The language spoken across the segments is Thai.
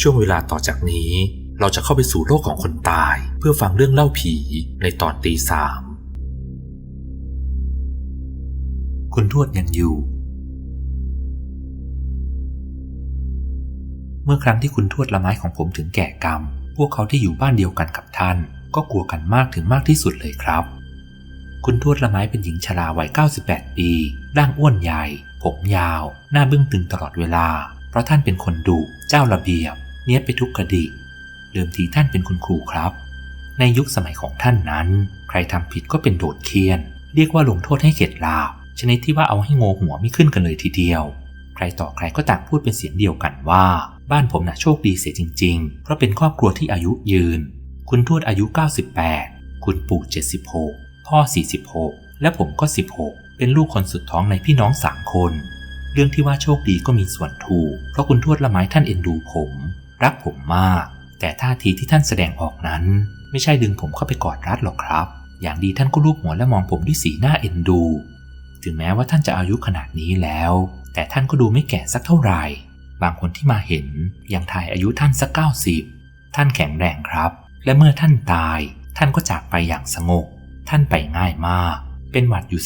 ช่วงเวลาต่อจากนี้ เราจะเข้าไปสู่โลกของคนตาย เพื่อฟังเรื่องเล่าผีในตอนตีสามคุณทวดยังอยู่ เมื่อครั้งที่คุณทวดละไม้ของผมถึงแก่กรรม พวกเขาที่อยู่บ้านเดียวกันกับท่าน ก็กลัวกันมากถึงมากที่สุดเลยครับ คุณทวดละไม้เป็นหญิงชราวัย 98 ปี ร่างอ้วนใหญ่ ผมยาว หน้าบึ้งตึงตลอดเวลา เพราะท่านเป็นคนดุ เจ้าระเบียบ เนี้ยไปทุกกระดิเดิมทีท่านเป็นคุณครูครับ ในยุคสมัยของท่านนั้น ใครทำผิดก็เป็นโดดเคียน เรียกว่าลงโทษให้เข็ดลาบ ชนิดที่ว่าเอาให้โงหัวไม่ขึ้นกันเลยทีเดียว ใครต่อใครก็ต่างพูดเป็นเสียงเดียวกันว่า บ้านผมน่ะโชคดีเสียจริง ๆ เพราะเป็นครอบครัวที่อายุยืน คุณทวดอายุ 98 คุณปู่ 76 พ่อ 46 และผมก็ 16 เป็นลูกคนสุดท้องในพี่น้องสามคนเรื่องที่ว่าโชคดีก็มีส่วนถูก เพราะคุณทวดละไม้ท่านเอ็นดูผม รักผมมาก แต่ท่าทีที่ท่านแสดงออกนั้น ไม่ใช่ดึงผมเข้าไปกอดรัดหรอกครับ อย่างดีท่านก็ลูบหัวและมองผมด้วยสีหน้าเอ็นดู ถึงแม้ว่าท่านจะอายุขนาดนี้แล้ว แต่ท่านก็ดูไม่แก่สักเท่าไหร่ บางคนที่มาเห็นยังทายอายุท่านสักเก้าสิบท่านแข็งแรงครับ และเมื่อท่านตาย ท่านก็จากไปอย่างสงบ ท่านไปง่ายมาก เป็นหวัดอยู่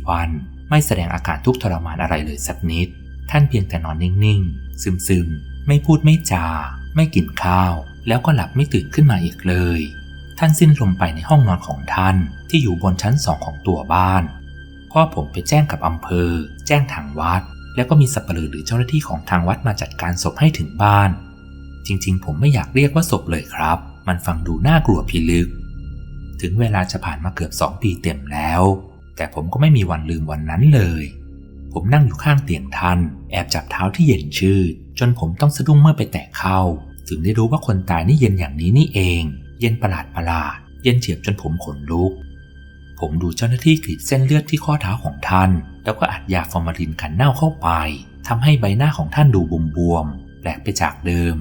3-4 วัน ไม่แสดงอาการทุกข์ทรมานอะไรเลยสักนิด ท่านเพียงแต่นอนนิ่งๆ ซึมๆ ไม่พูดไม่จา ไม่กินข้าว แล้วก็หลับไม่ตื่นขึ้นมาอีกเลย ท่านสิ้นลมไปในห้องนอนของท่านที่อยู่บนชั้นสองของตัวบ้าน พ่อผมไปแจ้งกับอำเภอ แจ้งทางวัด แล้วก็มีสับปะเลอหรือเจ้าหน้าที่ของทางวัดมาจัดการศพให้ถึงบ้าน จริง ๆ ผมไม่อยากเรียกว่าศพเลยครับ มันฟังดูน่ากลัวพิลึก ถึงเวลาจะผ่านมาเกือบสองปีเต็มแล้ว แต่ผมก็ไม่มีวันลืมวันนั้นเลย ผมนั่งอยู่ข้างเตียงท่าน แอบจับเท้าที่เย็นชืด จนผมต้องสะดุ้งเมื่อไปแตะเข้า ถึงได้รู้ว่าคนตายนี่เย็นอย่างนี้นี่เอง เย็นประหลาดประหลาด เย็นเฉียบจนผมขนลุก ผมดูเจ้าหน้าที่กรีดเส้นเลือดที่ข้อเท้าของท่าน แล้วก็อัดยาฟอร์มาลินกันเน่าเข้าไปทำให้ใบหน้าของท่านดูบวมๆแปลกไปจากเดิม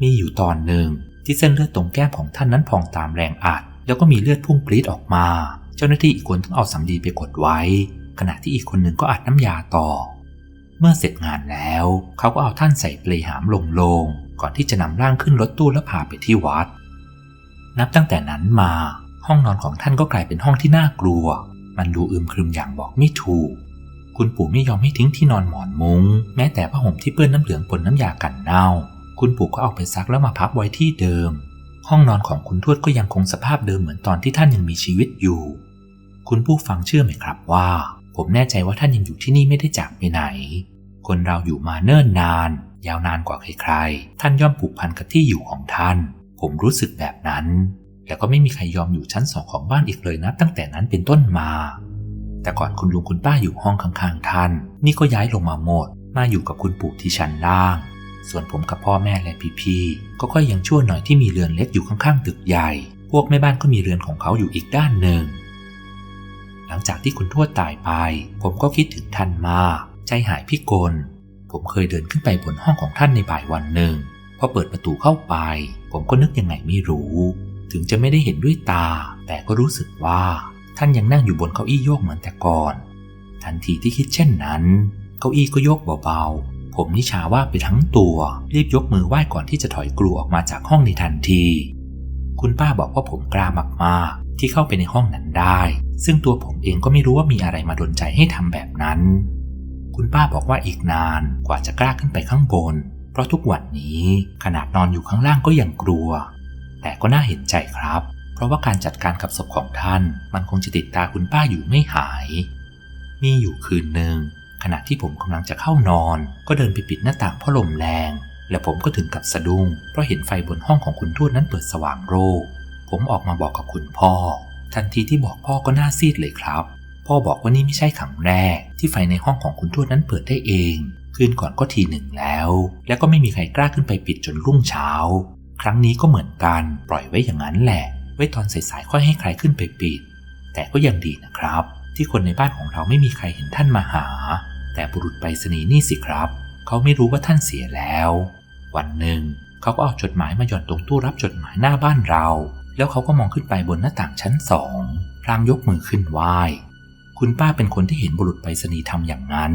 มีอยู่ตอนหนึ่งที่เส้นเลือดตรงแก้มของท่านนั้นพองตามแรงอัด แล้วก็มีเลือดพุ่งปรีดออกมา เจ้าหน้าที่อีกคนต้องเอาสำลีไปกดไว้ ขณะที่อีกคนหนึ่งก็อัดน้ำยาต่อ เมื่อเสร็จงานแล้ว เขาก็เอาท่านใส่เปลหามลงโลง ก่อนที่จะนำร่างขึ้นรถตู้แล้วพาไปที่วัด นับตั้งแต่นั้นมา ห้องนอนของท่านก็กลายเป็นห้องที่น่ากลัว มันดูอึมครึมอย่างบอกไม่ถูก คุณปู่ไม่ยอมให้ทิ้งที่นอนหมอนมุง้ง แม้แต่ผ้าห่มที่เปื้อนน้ำเหลืองปนน้ำยากันเน่า คุณปู่ก็เอาไปซักแล้วมาพับไว้ที่เดิม ห้องนอนของคุณทวดก็ยังคงสภาพเดิมเหมือนตอนที่ท่านยังมีชีวิตอยู่คุณผู้ฟังเชื่อไหมครับว่า ผมแน่ใจว่าท่านยังอยู่ที่นี่ไม่ได้จากไปไหน คนเราอยู่มาเนิ่นนาน ยาวนานกว่าใครๆ ท่านย่อมผูกพันกับที่อยู่ของท่าน ผมรู้สึกแบบนั้น แล้วก็ไม่มีใครยอมอยู่ชั้นสองของบ้านอีกเลยนะตั้งแต่นั้นเป็นต้นมา แต่ก่อนคุณลุงคุณป้าอยู่ห้องข้างๆท่าน นี่ก็ย้ายลงมาหมด มาอยู่กับคุณปู่ที่ชั้นล่าง ส่วนผมกับพ่อแม่และพี่ๆ ก็ค่อยยังชั่วหน่อยที่มีเรือนเล็กอยู่ข้างๆตึกใหญ่ พวกแม่บ้านก็มีเรือนของเขาอยู่อีกด้านหนึ่งหลัง จากที่คุณทวดตายไป ผมก็คิดถึงท่านมาก ใจหายพิกล ผมเคยเดินขึ้นไปบนห้องของท่านในบ่ายวันหนึ่ง พอเปิดประตูเข้าไป ผมก็นึกยังไงไม่รู้ ถึงจะไม่ได้เห็นด้วยตา แต่ก็รู้สึกว่า ท่านยังนั่งอยู่บนเก้าอี้โยกเหมือนแต่ก่อน ทันทีที่คิดเช่นนั้น เก้าอี้ก็โยกเบาๆ ผมนิชาว่าไปทั้งตัว รีบยกมือไหว้ก่อนที่จะถอยกลัวออกมาจากห้องในทันที คุณป้าบอกว่าผมกล้ามากๆ ที่เข้าไปในห้องนั้นได้ ซึ่งตัวผมเองก็ไม่รู้ว่ามีอะไรมาดนใจให้ทำแบบนั้น คุณป้าบอกว่าอีกนานกว่าจะกล้าขึ้นไปข้างบน เพราะทุกวันนี้ขนาดนอนอยู่ข้างล่างก็ยังกลัว แต่ก็น่าเห็นใจครับ เพราะว่าการจัดการกับศพของท่าน มันคงจะติดตาคุณป้าอยู่ไม่หาย มีอยู่คืนหนึ่งขณะที่ผมกำลังจะเข้านอน ก็เดินไปปิดหน้าต่างเพราะลมแรงและผมก็ถึงกับสะดุ้งเพราะเห็นไฟบนห้องของคุณทวดนั้นเปิดสว่างโร ผมออกมาบอกกับคุณพ่อ ทันทีที่บอกพ่อก็หน้าซีดเลยครับ พ่อบอกว่านี่ไม่ใช่ครั้งแรก ที่ไฟในห้องของคุณทวดนั้นเปิดได้เอง คืนก่อนก็ทีหนึ่งแล้ว แล้วก็ไม่มีใครกล้าขึ้นไปปิดจนรุ่งเช้า ครั้งนี้ก็เหมือนกันปล่อยไว้อย่างนั้นแหละ ไว้ตอนสายๆค่อยให้ใครขึ้นไปปิด แต่ก็ยังดีนะครับ ที่คนในบ้านของเราไม่มีใครเห็นท่านมาหา แต่บุรุษไปรษณีย์นี่สิครับ เขาไม่รู้ว่าท่านเสียแล้ว วันหนึ่งเขาก็เอาจดหมายมาหย่อนตรงตู้รับจดหมายหน้าบ้านเรา แล้วเขาก็มองขึ้นไปบนหน้าต่างชั้นสองพลางยกมือขึ้นไหว้คุณป้าเป็นคนที่เห็นบุรุษไปรษณีย์ทำอย่างนั้น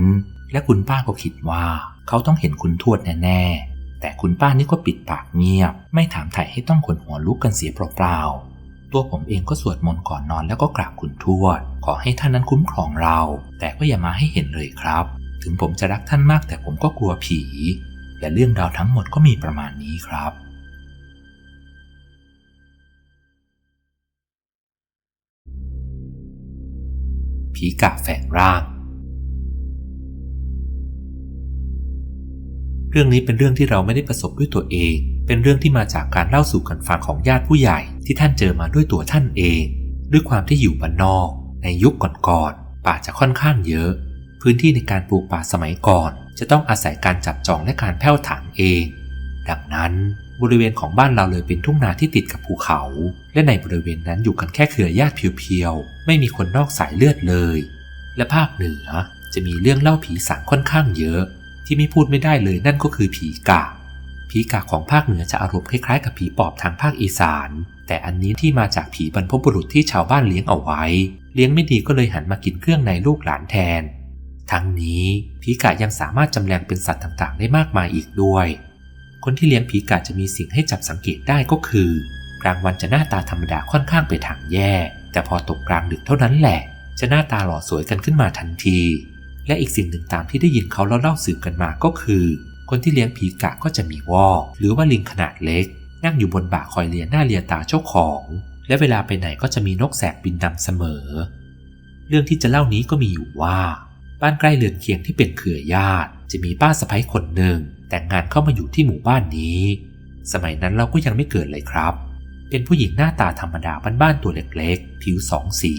และคุณป้าก็คิดว่าเขาต้องเห็นคุณทวดแน่ๆ แต่คุณป้านี่ก็ปิดปากเงียบ ไม่ถามไถ่ให้ต้องขนหัวลุกกันเสียเปล่าๆ ตัวผมเองก็สวดมนต์ก่อนนอนแล้วก็กราบคุณทวด ขอให้ท่านนั้นคุ้มครองเรา แต่ก็อย่ามาให้เห็นเลยครับ ถึงผมจะรักท่านมากแต่ผมก็กลัวผี และเรื่องราวทั้งหมดก็มีประมาณนี้ครับ ผีกะแฝงร่าง เรื่องนี้เป็นเรื่องที่เราไม่ได้ประสบด้วยตัวเอง เป็นเรื่องที่มาจากการเล่าสู่กันฟังของญาติผู้ใหญ่ที่ท่านเจอมาด้วยตัวท่านเอง ด้วยความที่อยู่บ้านนอก ในยุคก่อนๆป่าจะค่อนข้างเยอะ พื้นที่ในการปลูกป่าสมัยก่อน จะต้องอาศัยการจับจองและการแผ่วถางเอง ดังนั้นบริเวณของบ้านเราเลยเป็นทุ่งนาที่ติดกับภูเขา และในบริเวณนั้นอยู่กันแค่เครือญาติเพียวๆ ไม่มีคนนอกสายเลือดเลย และภาคเหนือจะมีเรื่องเล่าผีสางค่อนข้างเยอะ ที่ไม่พูดไม่ได้เลยนั่นก็คือผีกะ ผีกะของภาคเหนือจะอารมณ์คล้ายๆ กับผีปอบทางภาคอีสาน แต่อันนี้ที่มาจากผีบรรพบุรุษที่ชาวบ้านเลี้ยงเอาไว้ เลี้ยงไม่ดีก็เลยหันมากินเครื่องในลูกหลานแทน ทั้งนี้ผีกะยังสามารถจำแรงเป็นสัตว์ต่างๆ ได้มากมายอีกด้วย คนที่เลี้ยงผีกะจะมีสิ่งให้จับสังเกตได้ก็คือ กลางวันจะหน้าตาธรรมดาค่อนข้างไปทางแย่ แต่พอตกกลางดึกเท่านั้นแหละ จะหน้าตาหล่อสวยกันขึ้นมาทันที และอีกสิ่งหนึ่งตามที่ได้ยินเขาเล่าเล่าสืบกันมาก็คือ คนที่เลี้ยงผีกะก็จะมีวอกหรือว่าลิงขนาดเล็ก นั่งอยู่บนบ่าคอยเลียหน้าเลียตาเจ้าของ และเวลาไปไหนก็จะมีนกแสกบินนำเสมอ เรื่องที่จะเล่านี้ก็มีอยู่ว่า บ้านใกล้เรือนเคียงที่เป็นเครือญาติ จะมีป้าสะพ้ยคนหนึ่ง แต่งงานเข้ามาอยู่ที่หมู่บ้านนี้ สมัยนั้นเราก็ยังไม่เกิดเลยครับ เป็นผู้หญิงหน้าตาธรรมดาบ้านๆตัวเล็กๆ ผิวสองสี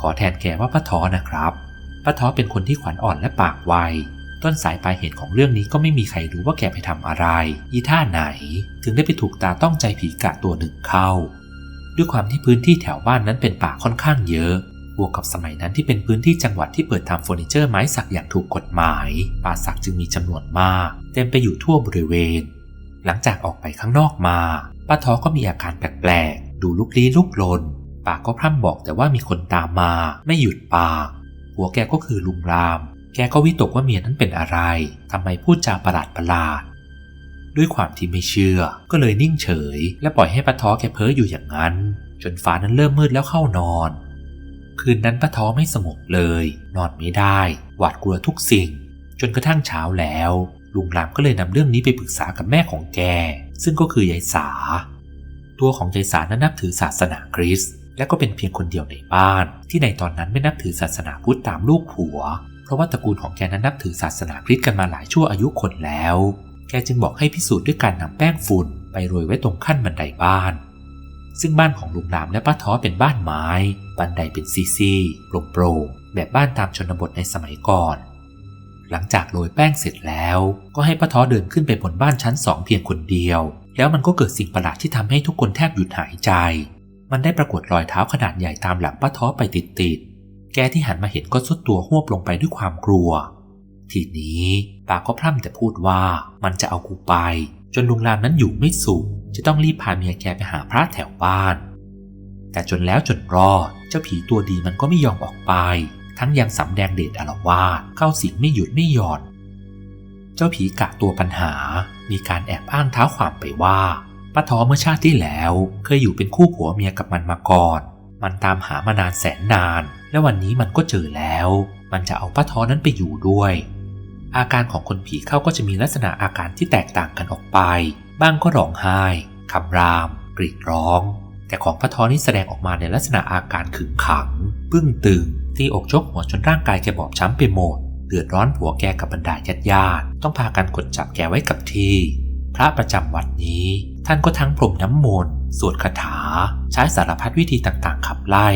ขอแทนแกว่าป้าท้อนะครับป้าท้อเป็นคนที่ขวัญอ่อนและปากไวต้นสายปลายเหตุของเรื่องนี้ก็ไม่มีใครรู้ว่าแกไปทำอะไรอีท่าไหน ถึงได้ไปถูกตาต้องใจผีกะตัวหนึ่งเข้า ด้วยความที่พื้นที่แถวบ้านนั้นเป็นป่าค่อนข้างเยอะ บวกกับสมัยนั้นที่เป็นพื้นที่จังหวัดที่เปิดทำเฟอร์นิเจอร์ไม้สักอย่างถูกกฎหมาย ป่าสักจึงมีจำนวนมาก เต็มไปอยู่ทั่วบริเวณ หลังจากออกไปข้างนอกมาป้าท้อก็มีอาการแปลกๆ ดูลุกลี้ลุกลน ปากก็พร่ำบอกแต่ว่ามีคนตามมา ไม่หยุดปากหัวแกก็คือลุงราม แกก็วิตกว่าเมียนั้นเป็นอะไรทำไมพูดจาประหลาดประหลาดด้วยความที่ไม่เชื่อ ก็เลยนิ่งเฉย และปล่อยให้ป้าท้อแกเพ้ออยู่อย่างนั้น จนฟ้านั้นเริ่มมืดแล้วเข้านอน คืนนั้นป้าท้อไม่สงบเลย นอนไม่ได้ หวาดกลัวทุกสิ่ง จนกระทั่งเช้าแล้ว ลุงรามก็เลยนำเรื่องนี้ไปปรึกษากับแม่ของแก ซึ่งก็คือยายสา ตัวของยายสานั้นนับถือศาสนาคริสต์และก็เป็นเพียงคนเดียวในบ้าน ที่ในตอนนั้นไม่นับถือศาสนาพุทธตามลูกผัว เพราะว่าตระกูลของแกนั้นนับถือศาสนาคริสต์กันมาหลายชั่วอายุคนแล้ว แกจึงบอกให้พิสูจน์ด้วยการนำแป้งฝุ่นไปโรยไว้ตรงขั้นบันไดบ้าน ซึ่งบ้านของลุงรามและป้าท้อเป็นบ้านไม้ บันไดเป็นซี่ๆโปร่งๆแบบบ้านตามชนบทในสมัยก่อน หลังจากโรยแป้งเสร็จแล้ว ก็ให้ป้าท้อเดินขึ้นไปบนบ้านชั้นสองเพียงคนเดียว แล้วมันก็เกิดสิ่งประหลาดที่ทำให้ทุกคนแทบหยุดหายใจ มันได้ปรากฏรอยเท้าขนาดใหญ่ตามหลังป้าท้อไปติดๆแกที่หันมาเห็นก็สุดตัวหวบลงไปด้วยความกลัว ทีนี้ปาก็พร่ำแต่พูดว่ามันจะเอากูไป จนลุงรามนั้นอยู่ไม่สุข จะต้องรีบพาเมียแกไปหาพระแถวบ้าน แต่จนแล้วจนรอดเจ้าผีตัวดีมันก็ไม่ยอมออกไป ทั้งยังสำแดงเดชอารวาสเข้าสิงไม่หยุดไม่หย่อน เจ้าผีกะตัวปัญหา มีการแอบอ้างเท้าความไปว่าป้าท้อเมื่อชาติที่แล้วเคยอยู่เป็นคู่ผัวเมียกับมันมาก่อน มันตามหามานานแสนนาน และวันนี้มันก็เจอแล้ว มันจะเอาป้าท้อนั้นไปอยู่ด้วย อาการของคนผีเข้าก็จะมีลักษณะอาการที่แตกต่างกันออกไป บ้างก็ร้องไห้คำราม กรีดร้อง แต่ของป้าท้อนี่แสดงออกมาในลักษณะอาการขึงขังปึ้งตึงตีอกชกหัวจนร่างกายแกบอบช้ำไปหมดเดือดร้อนผัวแกกับบรรดาญาติญาติต้องพากันกดจับแกไว้กับที่ พระประจำวัดนี้ ท่านก็ทั้งพรมน้ำมนต์สวดคาถา ใช้สารพัดวิธีต่างๆขับไล่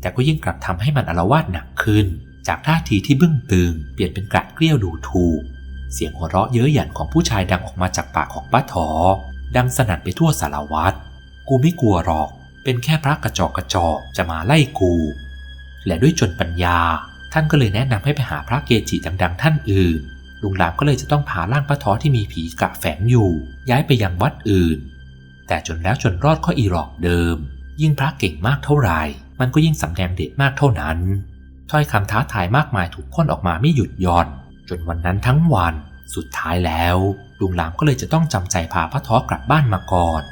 แต่ก็ยิ่งกลับทำให้มันอารวาสหนักขึ้น จากท่าทีที่บึ้งตึง เปลี่ยนเป็นกลัดเกลี้ยวดูถูก เสียงหัวเราะเย้ยหยันของผู้ชายดังออกมาจากปากของป้าถอดังสนั่นไปทั่วสารวัตรกูไม่กลัวหรอก เป็นแค่พระกระจอกกระจอกจะมาไล่กู และด้วยจนปัญญา ท่านก็เลยแนะนำให้ไปหาพระเกจิดังๆ ท่านอื่น ลุงหลามก็เลยจะต้องพาร่างป้าทอที่มีผีกะแฝงอยู่ ย้ายไปยังวัดอื่น แต่จนแล้วจนรอดก็อีหลอกเดิม ยิ่งพระเก่งมากเท่าไหร่ มันก็ยิ่งสำแดงเดชมากเท่านั้น ถ้อยคำท้าทายมากมายถูกพ่นออกมาไม่หยุดหย่อน จนวันนั้นทั้งวัน สุดท้ายแล้วลุงหลามก็เลยจะต้องจำใจพาป้าท้อกลับบ้านมาก่อน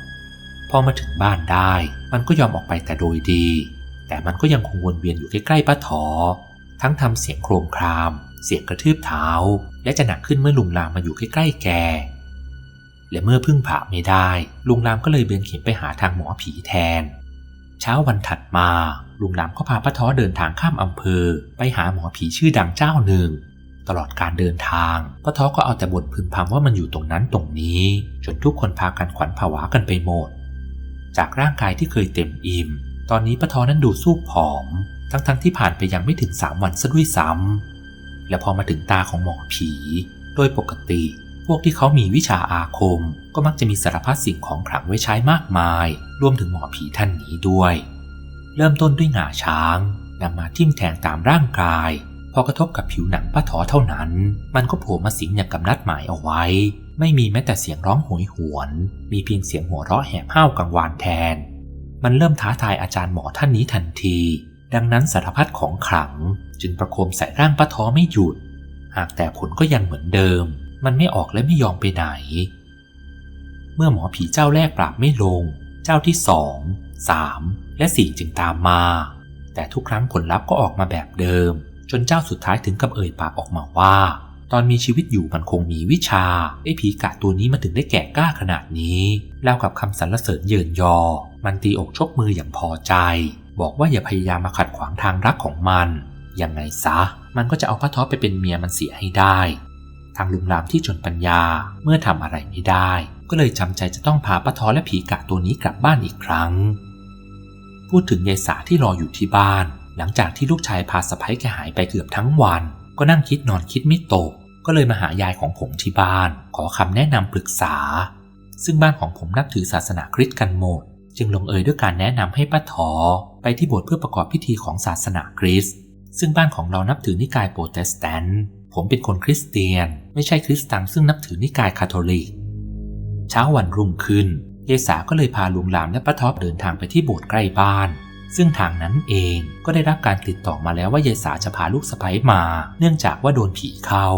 พอมาถึงบ้านได้ มันก็ยอมออกไปแต่โดยดี แต่มันก็ยังคงวนเวียนอยู่ใกล้ๆป้าท้อทั้งทำเสียงโครมคราม เสียงกระทืบเท้า และจะหนักขึ้นเมื่อลุงลามมาอยู่ใกล้ๆแก และเมื่อพึ่งผ่าไม่ได้ ลุงลามก็เลยเบนเข็มไปหาทางหมอผีแทน เช้าวันถัดมาลุงลามก็พาป้าท้อเดินทางข้ามอำเภอ ไปหาหมอผีชื่อดังเจ้าหนึ่ง ตลอดการเดินทางป้าท้อก็เอาแต่บ่นพึมพำว่ามันอยู่ตรงนั้นตรงนี้ จนทุกคนพากันขวัญผวากันไปหมด จากร่างกายที่เคยเต็มอิ่ม ตอนนี้ป้าท้อนั้นดูสู้ผอม ทั้งๆทที่ผ่านไปยังไม่ถึงสามวันซะด้วยซ้ำและพอมาถึงตาของหมอผี โดยปกติ พวกที่เขามีวิชาอาคม ก็มักจะมีสารพัดสิ่งของขลังไว้ใช้มากมาย รวมถึงหมอผีท่านนี้ด้วย เริ่มต้นด้วยหงาช้างนำมาทิ่มแทงตามร่างกาย พอกระทบกับผิวหนังป้าถอเท่านั้น มันก็โผล่มาสิงอย่างกำนัดหมายเอาไว้ ไม่มีแม้แต่เสียงร้องโหยหวน มีเพียงเสียงหัวเราะแหบห้าวกังวานแทน มันเริ่มท้าทายอาจารย์หมอท่านนี้ทันที ดังนั้นสารพัดของขลัง จึงประโคมใส่ร่างป้าท้อไม่หยุด หากแต่ผลก็ยังเหมือนเดิม มันไม่ออกและไม่ยอมไปไหน เมื่อหมอผีเจ้าแรกปราบไม่ลง เจ้าที่สองสามและสี่จึงตามมา แต่ทุกครั้งผลลัพธ์ก็ออกมาแบบเดิม จนเจ้าสุดท้ายถึงกับเอ่ยปากออกมาว่า ตอนมีชีวิตอยู่มันคงมีวิชาไอ้ผีกะตัวนี้มันถึงได้แก่กล้าขนาดนี้ แล้วกับคำสรรเสริญเยินยอ มันตีอกชกมืออย่างพอใจ บอกว่าอย่าพยายามมาขัดขวางทางรักของมันยังไงซะ มันก็จะเอาพระท้อไปเป็นเมียมันเสียให้ได้ ทางลุงลามที่จนปัญญาเมื่อทำอะไรไม่ได้ ก็เลยจำใจจะต้องพาป้าท้อและผีกะตัวนี้กลับบ้านอีกครั้ง พูดถึงยายสาที่รออยู่ที่บ้าน หลังจากที่ลูกชายพาสะพ้ยแกหายไปเกือบทั้งวัน ก็นั่งคิดนอนคิดไม่ตก ก็เลยมาหายายของผมที่บ้าน ขอคำแนะนำปรึกษา ซึ่งบ้านของผมนับถือศาสนาคริสต์กันหมด จึงลงเอยด้วยการแนะนำให้ป้าถอไปที่โบสถ์เพื่อประกอบพิธีของศาสนาคริสต์ซึ่งบ้านของเรานับถือนิกายโปรเตสแตนต์ผมเป็นคนคริสเตียน ไม่ใช่คริสตังซึ่งนับถือนิกายคาทอลิก เช้าวันรุ่งขึ้นเยสาก็เลยพาลุงหลามและป้าท็อปเดินทางไปที่โบสถ์ใกล้บ้าน ซึ่งทางนั้นเองก็ได้รับการติดต่อมาแล้วว่ายายสาจะพาลูกสะใภ้มา เนื่องจากว่าโดนผีเข้า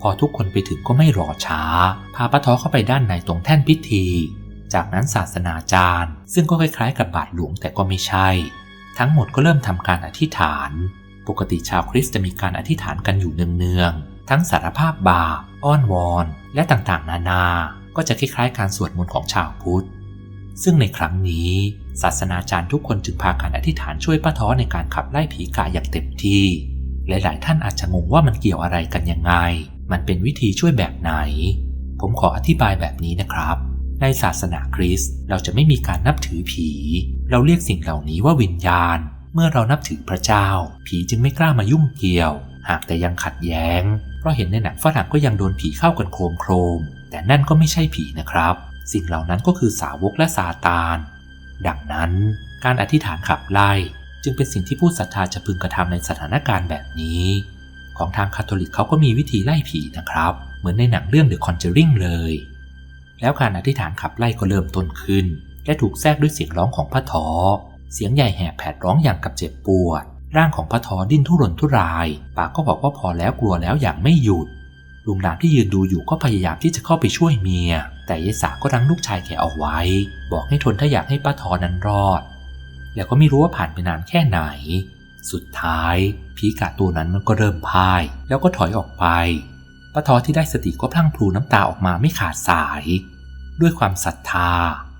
พอทุกคนไปถึงก็ไม่รอช้า พาป้าท้อเข้าไปด้านในตรงแท่นพิธี จากนั้นศาสนาจารย์ ซึ่งก็คล้ายๆกับบาทหลวงแต่ก็ไม่ใช่ ทั้งหมดก็เริ่มทำการอธิษฐาน ปกติชาวคริสต์จะมีการอธิษฐานกันอยู่เนืองๆทั้งสารภาพบาปอ้อนวอน และต่างๆ นานา ก็จะคล้ายๆ การสวดมนต์ของชาวพุทธ ซึ่งในครั้งนี้ ศาสนาจารย์ทุกคนจึงพากันอธิษฐานช่วยป้าท้อในการขับไล่ผีกะอย่างเต็มที่ หลายๆท่านอาจจะงงว่ามันเกี่ยวอะไรกันยังไง มันเป็นวิธีช่วยแบบไหน ผมขออธิบายแบบนี้นะครับ ในศาสนาคริสต์เราจะไม่มีการนับถือผี เราเรียกสิ่งเหล่านี้ว่าวิญญาณ เมื่อเรานับถือพระเจ้า ผีจึงไม่กล้ามายุ่งเกี่ยว หากแต่ยังขัดแย้ง เพราะเห็นในหนังฝรั่งก็ยังโดนผีเข้ากันโครมโครม แต่นั่นก็ไม่ใช่ผีนะครับ สิ่งเหล่านั้นก็คือสาวกและซาตาน ดังนั้นการอธิษฐานขับไล่จึงเป็นสิ่งที่ผู้ศรัทธาจะพึงกระทำในสถานการณ์แบบนี้ ของทางคาทอลิกเขาก็มีวิธีไล่ผีนะครับ เหมือนในหนังเรื่อง The Conjuring เลย แล้วการอธิษฐานขับไล่ก็เริ่มต้นขึ้น และถูกแทรกด้วยเสียงร้องของพระทอ เสียงใหญ่แหบแผดร้องอย่างกับเจ็บปวด ร่างของพระทอดิ้นทุรนทุราย ปากก็บอกว่าพอแล้วกลัวแล้วอย่างไม่หยุดลุงหลามที่ยืนดูอยู่ก็พยายามที่จะเข้าไปช่วยเมีย แต่ยายสาก็รั้งลูกชายแกเอาไว้ บอกให้ทนถ้าอยากให้ป้าทอนั้นรอด แล้วก็ไม่รู้ว่าผ่านไปนานแค่ไหน สุดท้ายผีกะตัวนั้นมันก็เริ่มพ่าย แล้วก็ถอยออกไปป้าทอที่ได้สติก็พลั่งพลูน้ำตาออกมาไม่ขาดสาย ด้วยความศรัทธา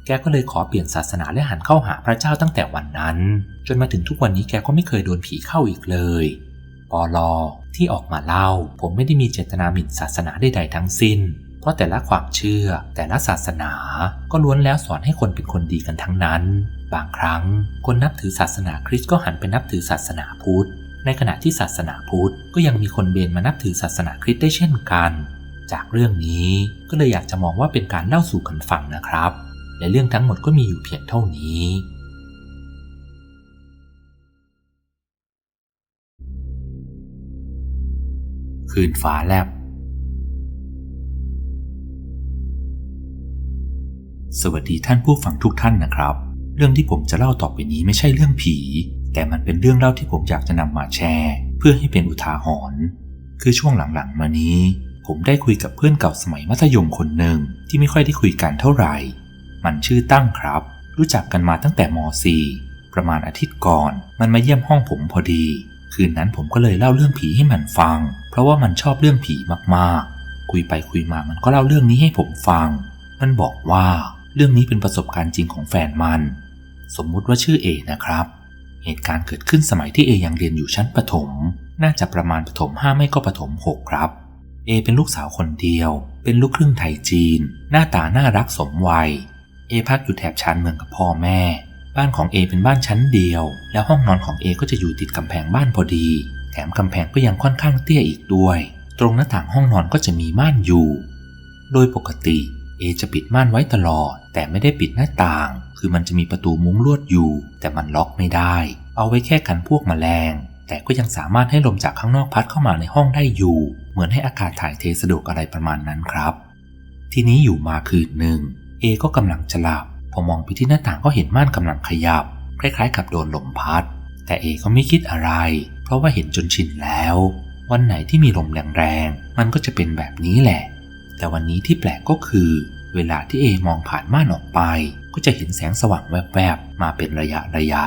แกก็เลยขอเปลี่ยนศาสนาและหันเข้าหาพระเจ้าตั้งแต่วันนั้น จนมาถึงทุกวันนี้แกก็ไม่เคยโดนผีเข้าอีกเลยปอลอที่ออกมาเล่า ผมไม่ได้มีเจตนาหมิ่นศาสนาใดๆทั้งสิ้น เพราะแต่ละความเชื่อแต่ละศาสนา ก็ล้วนแล้วสอนให้คนเป็นคนดีกันทั้งนั้น บางครั้งคนนับถือศาสนาคริสต์ก็หันไปนับถือศาสนาพุทธ ในขณะที่ศาสนาพุทธก็ยังมีคนเบนมานับถือศาสนาคริสต์ได้เช่นกัน จากเรื่องนี้ก็เลยอยากจะมองว่าเป็นการเล่าสู่กันฟังนะครับ และเรื่องทั้งหมดก็มีอยู่เพียงเท่านี้คืนฟ้าแลบ สวัสดีท่านผู้ฟังทุกท่านนะครับ เรื่องที่ผมจะเล่าต่อไปนี้ไม่ใช่เรื่องผี แต่มันเป็นเรื่องเล่าที่ผมอยากจะนำมาแชร์ เพื่อให้เป็นอุทาหรณ์คือช่วงหลังๆมานี้ ผมได้คุยกับเพื่อนเก่าสมัยมัธยมคนหนึ่งที่ไม่ค่อยได้คุยกันเท่าไหร่ มันชื่อตั้งครับ รู้จักกันมาตั้งแต่ม .4 ประมาณอาทิตย์ก่อน มันมาเยี่ยมห้องผมพอดี คืนนั้นผมก็เลยเล่าเรื่องผีให้มันฟัง เพราะว่ามันชอบเรื่องผีมากๆ คุยไปคุยมามันก็เล่าเรื่องนี้ให้ผมฟัง มันบอกว่า เรื่องนี้เป็นประสบการณ์จริงของแฟนมัน สมมุติว่าชื่อเอนะครับ เหตุการณ์เกิดขึ้นสมัยที่เอยังเรียนอยู่ชั้นประถม น่าจะประมาณประถมห้าไม่ก็ประถมหกครับ เอเป็นลูกสาวคนเดียว เป็นลูกครึ่งไทยจีน หน้าตาน่ารักสมวัย เอพักอยู่แถบชานเมืองกับพ่อแม่ บ้านของเอเป็นบ้านชั้นเดียว แล้วห้องนอนของเอก็จะอยู่ติดกำแพงบ้านพอดี แถมกำแพงก็ยังค่อนข้างเตี้ยอีกด้วย ตรงหน้าต่างห้องนอนก็จะมีม่านอยู่ โดยปกติ เอจะปิดม่านไว้ตลอด แต่ไม่ได้ปิดหน้าต่าง คือมันจะมีประตูมุ้งลวดอยู่ แต่มันล็อกไม่ได้ เอาไว้แค่กันพวกแมลง แต่ก็ยังสามารถให้ลมจากข้างนอกพัดเข้ามาในห้องได้อยู่ เหมือนให้อากาศถ่ายเทสะดวกอะไรประมาณนั้นครับ ทีนี้อยู่มาคืนหนึ่งเอก็กำลังจะหลับพอมองไปที่หน้าต่างก็เห็นม่านกำลังขยับ คล้ายๆ กับโดนลมพัด แต่เอก็ไม่คิดอะไร เพราะว่าเห็นจนชินแล้ว วันไหนที่มีลมแรงๆมันก็จะเป็นแบบนี้แหละ แต่วันนี้ที่แปลกก็คือ เวลาที่เอมองผ่านม่านออกไป ก็จะเห็นแสงสว่างแวบๆ มาเป็นระยะระยะ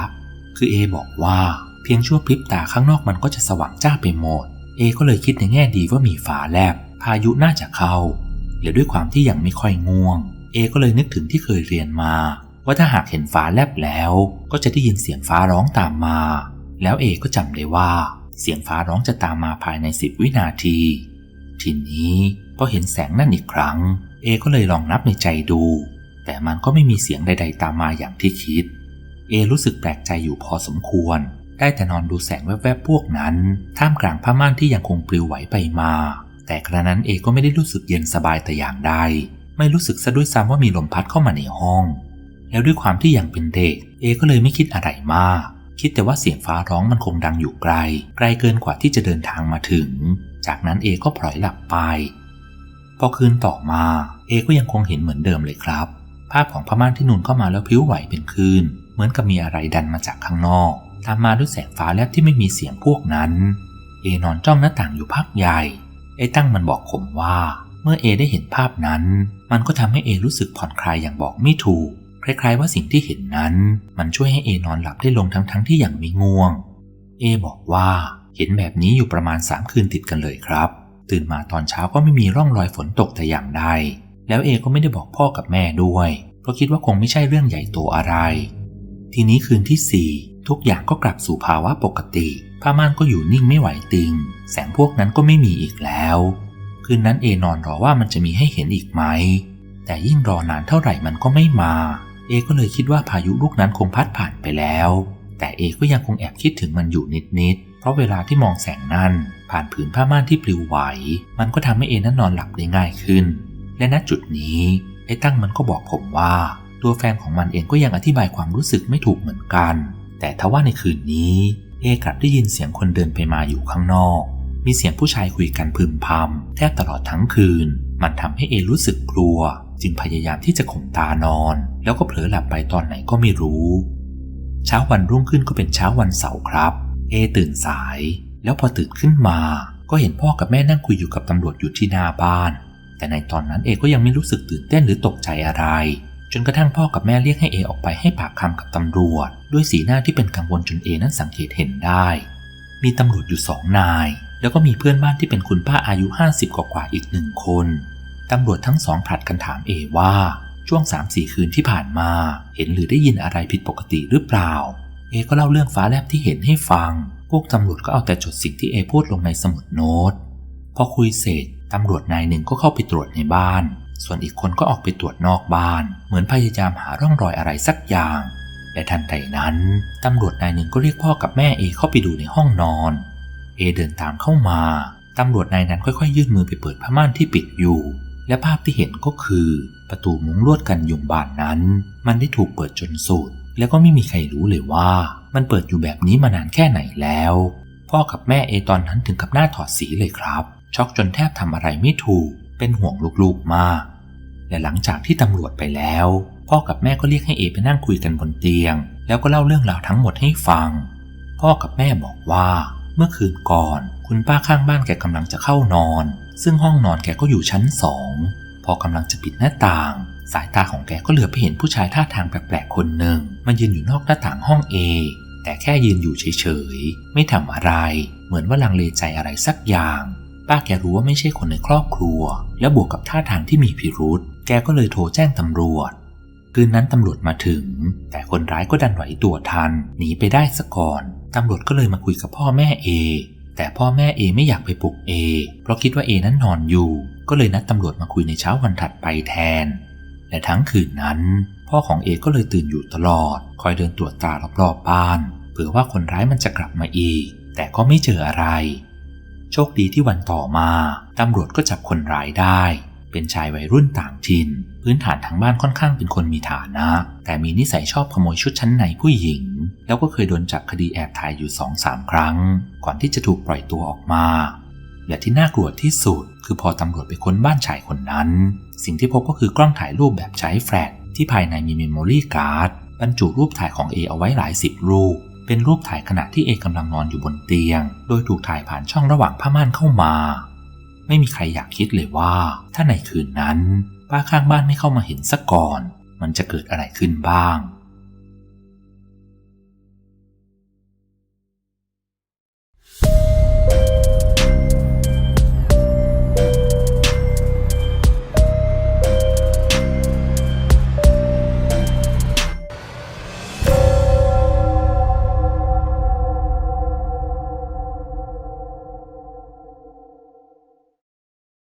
คือเอบอกว่า เพียงชั่วพริบตาข้างนอกมันก็จะสว่างจ้าไปหมด เอก็เลยคิดในแง่ดีว่ามีฟ้าแลบ พายุน่าจะเข้าและด้วยความที่ยังไม่ค่อยง่วง เอก็เลยนึกถึงที่เคยเรียนมา ว่าถ้าหากเห็นฟ้าแลบแล้ว ก็จะได้ยินเสียงฟ้าร้องตามมา แล้วเอก็จำได้ว่า เสียงฟ้าร้องจะตามมาภายในสิบวินาที ทีนี้ พอเห็นแสงนั่นอีกครั้ง เอก็เลยลองนับในใจดู แต่มันก็ไม่มีเสียงใด ๆ ตามมาอย่างที่คิด เอรู้สึกแปลกใจอยู่พอสมควร ได้แต่นอนดูแสงแวบๆพวกนั้น ท่ามกลางผ้าม่านที่ยังคงปลิวไหวไปมา แต่กระนั้นเอก็ไม่ได้รู้สึกเย็นสบายแต่อย่างใด ไม่รู้สึกซะด้วยซ้ำว่ามีลมพัดเข้ามาในห้อง แล้วด้วยความที่ยังเป็นเด็ก เอก็เลยไม่คิดอะไรมากคิดแต่ว่าเสียงฟ้าร้องมันคงดังอยู่ไกล ไกลเกินกว่าที่จะเดินทางมาถึง จากนั้นเอก็พลอยหลับไป พอคืนต่อมา เอก็ยังคงเห็นเหมือนเดิมเลยครับ ภาพของพม่านที่นุนเข้ามาแล้วพิ้วไหวเป็นคลื่นเหมือนกับมีอะไรดันมาจากข้างนอก ตามมาด้วยแสงฟ้าแลบที่ไม่มีเสียงพวกนั้น เอนอนจ้องหน้าต่างอยู่พักใหญ่ ไอ้ตั้งมันบอกผมว่า เมื่อเอได้เห็นภาพนั้น มันก็ทำให้เอรู้สึกผ่อนคลายอย่างบอกไม่ถูก คล้ายๆว่าสิ่งที่เห็นนั้น มันช่วยให้เอนอนหลับได้ลงทั้งๆทที่ยังไม่ง่วง เอบอกว่าเห็นแบบนี้อยู่ประมาณสามคืนติดกันเลยครับ ตื่นมาตอนเช้าก็ไม่มีร่องรอยฝนตกแต่อย่างใด แล้วเอก็ไม่ได้บอกพ่อกับแม่ด้วย เพราะคิดว่าคงไม่ใช่เรื่องใหญ่โตอะไร ทีนี้คืนที่สี่ทุกอย่างก็กลับสู่ภาวะปกติ ผ้าม่านก็อยู่นิ่งไม่ไหวติง แสงพวกนั้นก็ไม่มีอีกแล้ว คืนนั้นเอนอนรอว่ามันจะมีให้เห็นอีกไหม แต่ยิ่งรอนานเท่าไหร่มันก็ไม่มา เอก็เลยคิดว่าพายุลูกนั้นคงพัดผ่านไปแล้ว แต่เอก็ยังคงแอบคิดถึงมันอยู่นิดๆ ราะเวลาที่มองแสงนั้น ผ่านผืนผ้าม่านที่ปลิวไหว มันก็ทำให้เอนั้นนอนหลับได้ง่ายขึ้น และณจุดนี้ไอ้ตั้งมันก็บอกผมว่า ตัวแฟนของมันเองก็ยังอธิบายความรู้สึกไม่ถูกเหมือนกัน แต่ทว่าในคืนนี้เอกลับได้ยินเสียงคนเดินไปมาอยู่ข้างนอก มีเสียงผู้ชายคุยกันพึมพำแทบตลอดทั้งคืน มันทำให้เอรู้สึกกลัว จึงพยายามที่จะข่มตานอน แล้วก็เผลอหลับไปตอนไหนก็ไม่รู้ เช้าวันรุ่งขึ้นก็เป็นเช้าวันเสาร์ครับ เอตื่นสาย แล้วพอตื่นขึ้นมา ก็เห็นพ่อกับแม่นั่งคุยอยู่กับตำรวจอยู่ที่หน้าบ้าน แต่ในตอนนั้นเอก็ยังไม่รู้สึกตื่นเต้นหรือตกใจอะไร จนกระทั่งพ่อกับแม่เรียกให้เอออกไปให้ปากคำกับตำรวจ ด้วยสีหน้าที่เป็นกังวลจนเอนั้นสังเกตเห็นได้ มีตำรวจอยู่สองนาย แล้วก็มีเพื่อนบ้านที่เป็นคุณป้าอายุ 50 กว่าอีกหนึ่งคนตำรวจทั้งสองผลัดกันถามเอว่าช่วง3-4คืนที่ผ่านมา เห็นหรือได้ยินอะไรผิดปกติหรือเปล่า เอก็เล่าเรื่องฟ้าแลบที่เห็นให้ฟัง พวกตำรวจก็เอาแต่จดสิ่งที่เอพูดลงในสมุดโน้ต พอคุยเสร็จตำรวจนายหนึ่งก็เข้าไปตรวจในบ้าน ส่วนอีกคนก็ออกไปตรวจนอกบ้าน เหมือนพยายามหาร่องรอยอะไรสักอย่างและทันใดนั้น ตำรวจนายหนึ่งก็เรียกพ่อกับแม่เอเข้าไปดูในห้องนอน เอเดินตามเข้ามา ตำรวจนายนั้นค่อยๆ ยื่นมือไปเปิดผ้าม่านที่ปิดอยู่ และภาพที่เห็นก็คือ ประตูมุ้งลวดกันยุงบานนั้น มันได้ถูกเปิดจนสุด แล้วก็ไม่มีใครรู้เลยว่า มันเปิดอยู่แบบนี้มานานแค่ไหนแล้ว พ่อกับแม่เอตอนนั้นถึงกับหน้าถอดสีเลยครับ ช็อกจนแทบทำอะไรไม่ถูก เป็นห่วงลูกๆมากและหลังจากที่ตำรวจไปแล้ว พ่อกับแม่ก็เรียกให้เอไปนั่งคุยกันบนเตียง แล้วก็เล่าเรื่องราวทั้งหมดให้ฟัง พ่อกับแม่บอกว่า เมื่อคืนก่อน คุณป้าข้างบ้านแกกำลังจะเข้านอน ซึ่งห้องนอนแกก็อยู่ชั้นสองพอกำลังจะปิดหน้าต่าง สายตาของแกก็เหลือไปเห็นผู้ชายท่าทางแปลกๆคนหนึ่งมายืนอยู่นอกหน้าต่างห้องเอแต่แค่ยืนอยู่เฉยๆ ไม่ทำอะไร เหมือนว่าลังเลใจอะไรสักอย่าง ป้าแกรู้ว่าไม่ใช่คนในครอบครัว และบวกกับท่าทางที่มีพิรุษ แกก็เลยโทรแจ้งตำรวจ คืนนั้นตำรวจมาถึง แต่คนร้ายก็ดันไหวตัวทัน หนีไปได้ซะก่อน ตำรวจก็เลยมาคุยกับพ่อแม่เอ แต่พ่อแม่เอไม่อยากไปปลุกเอ เพราะคิดว่าเอนั้นนอนอยู่ ก็เลยนัดตำรวจมาคุยในเช้าวันถัดไปแทน และทั้งคืนนั้น พ่อของเอก็เลยตื่นอยู่ตลอด คอยเดินตรวจตารอบๆบบ้าน เผื่อว่าคนร้ายมันจะกลับมาอีก แต่ก็ไม่เจออะไร โชคดีที่วันต่อมาตำรวจก็จับคนร้ายได้ เป็นชายวัยรุ่นต่างถิ่น พื้นฐานทางบ้านค่อนข้างเป็นคนมีฐานะ แต่มีนิสัยชอบขโมยชุดชั้นในผู้หญิง แล้วก็เคยโดนจับคดีแอบถ่ายอยู่สองสามครั้ง ก่อนที่จะถูกปล่อยตัวออกมาและที่น่ากลัวที่สุด คือพอตำรวจไปค้นบ้านชายคนนั้น สิ่งที่พบก็คือกล้องถ่ายรูปแบบใช้แฟลชที่ภายในมีเมมโมรี่การ์ดบรรจุรูปถ่ายของเอเอาไว้หลายสิบรูป เป็นรูปถ่ายขณะที่เอกำลังนอนอยู่บนเตียง โดยถูกถ่ายผ่านช่องระหว่างผ้าม่านเข้ามา ไม่มีใครอยากคิดเลยว่า ถ้าในคืนนั้นป้าข้างบ้านไม่เข้ามาเห็นซะก่อน มันจะเกิดอะไรขึ้นบ้าง